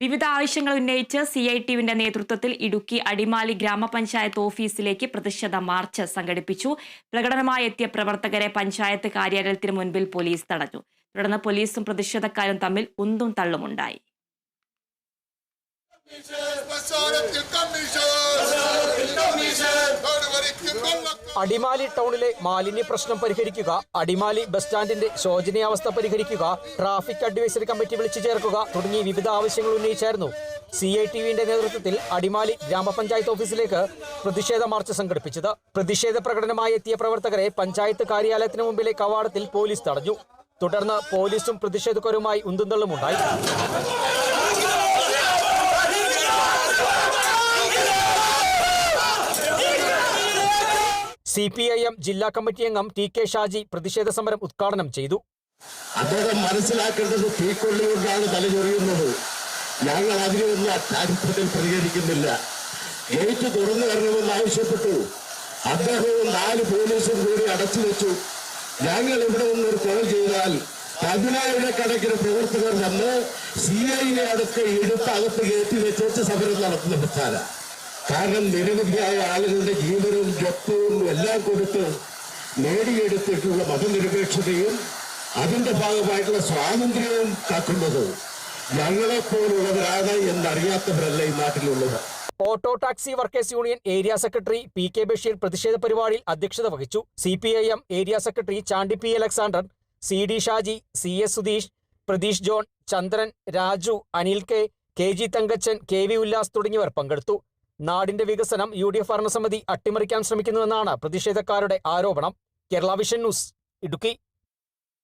വിവിധ ആവശ്യങ്ങൾ ഉന്നയിച്ച് സി ഐ ടിയുവിന്റെ നേതൃത്വത്തിൽ ഇടുക്കി അടിമാലി ഗ്രാമപഞ്ചായത്ത് ഓഫീസിലേക്ക് പ്രതിഷേധ മാർച്ച് സംഘടിപ്പിച്ചു. പ്രകടനമായി എത്തിയ പ്രവർത്തകരെ പഞ്ചായത്ത് കാര്യാലയത്തിന് മുൻപിൽ പോലീസ് തടഞ്ഞു. തുടർന്ന് പോലീസും പ്രതിഷേധക്കാരും തമ്മിൽ ഉന്തും തള്ളുമുണ്ടായി. അടിമാലി ടൗണിലെ മാലിന്യ പ്രശ്നം പരിഹരിക്കുക അടിമാലി ബസ് സ്റ്റാൻഡിന്റെ ശോചനീയാവസ്ഥ പരിഹരിക്കുക ട്രാഫിക് അഡ്വൈസറി കമ്മിറ്റി വിളിച്ചു ചേർക്കുക തുടങ്ങിയ വിവിധ ആവശ്യങ്ങൾ ഉന്നയിച്ചായിരുന്നു. സി ഐ ടി വിന്റെ നേതൃത്വത്തിൽ അടിമാലി ഗ്രാമപഞ്ചായത്ത് ഓഫീസിലേക്ക് പ്രതിഷേധ മാർച്ച് സംഘടിപ്പിച്ചത്. പ്രതിഷേധ പ്രകടനമായി എത്തിയ പ്രവർത്തകരെ പഞ്ചായത്ത് കാര്യാലയത്തിന് മുമ്പിലെ കവാടത്തിൽ പോലീസ് തടഞ്ഞു. തുടർന്ന് പോലീസും പ്രതിഷേധക്കാരുമായി ഉന്തുന്തള്ളുമുണ്ടായി. സി പി ഐ എം ജില്ലാ കമ്മിറ്റി അംഗം ടി കെ ഷാജി പ്രതിഷേധ സമരം ഉദ്ഘാടനം ചെയ്തു. അദ്ദേഹം മനസ്സിലാക്കേണ്ടത് തീക്കൊള്ളികൊണ്ടാണ് തലചൊറിയുന്നത്. ഞങ്ങൾ അതിനൊന്നും അക്കാര്യത്തിൽ പ്രതികരിക്കുന്നില്ല ഗേറ്റ് തുറന്നു വരണമെന്ന് ആവശ്യപ്പെട്ടു. അദ്ദേഹവും നാല് പോലീസും കൂടി അടച്ചു വെച്ചു. ഞങ്ങൾ ഇവിടെ നിന്നൊരു കോൾ ചെയ്താൽ പതിനായിരക്കണക്കിന് പ്രവർത്തകർ വന്ന് സി ഐനെ അടുത്ത് എടുത്ത് അകത്ത് കയറ്റി വെച്ചേച്ച് സമരം നടത്തുന്ന പ്രസ്ഥാന. കാരണം നിരവധിയായ ആളുകളുടെ ജീവനവും ജപ്തവും എല്ലാം കൊടുത്ത് നേടിയെടുത്തിട്ടുള്ള മതനിരപേക്ഷതയും അതിന്റെ ഭാഗമായിട്ടുള്ള സ്വാതന്ത്ര്യവും കാക്കുന്നത് ഞങ്ങളെപ്പോലുള്ളവരാണ് എന്നറിയാത്തവരല്ല ഈ നാട്ടിലുള്ളത്. Auto taxi workers union area secretary P K Basheer പ്രതിഷേധ പരിപാടിയിൽ അധ്യക്ഷത വഹിച്ചു. C P I M area secretary Chandy P Alexander C D Shaji C S Sudheesh Pratheesh John Chandran Raju Anil K K G Thankachan K V Ullas തുടങ്ങിയവർ പങ്കെടുത്തു. നാടിന്റെ വികസനം U D F ഭരണസമിതി അട്ടിമറിക്കാൻ ശ്രമിക്കുന്നുവെന്നാണ് പ്രതിഷേധക്കാരുടെ ആരോപണം. Kerala vision news Idukki.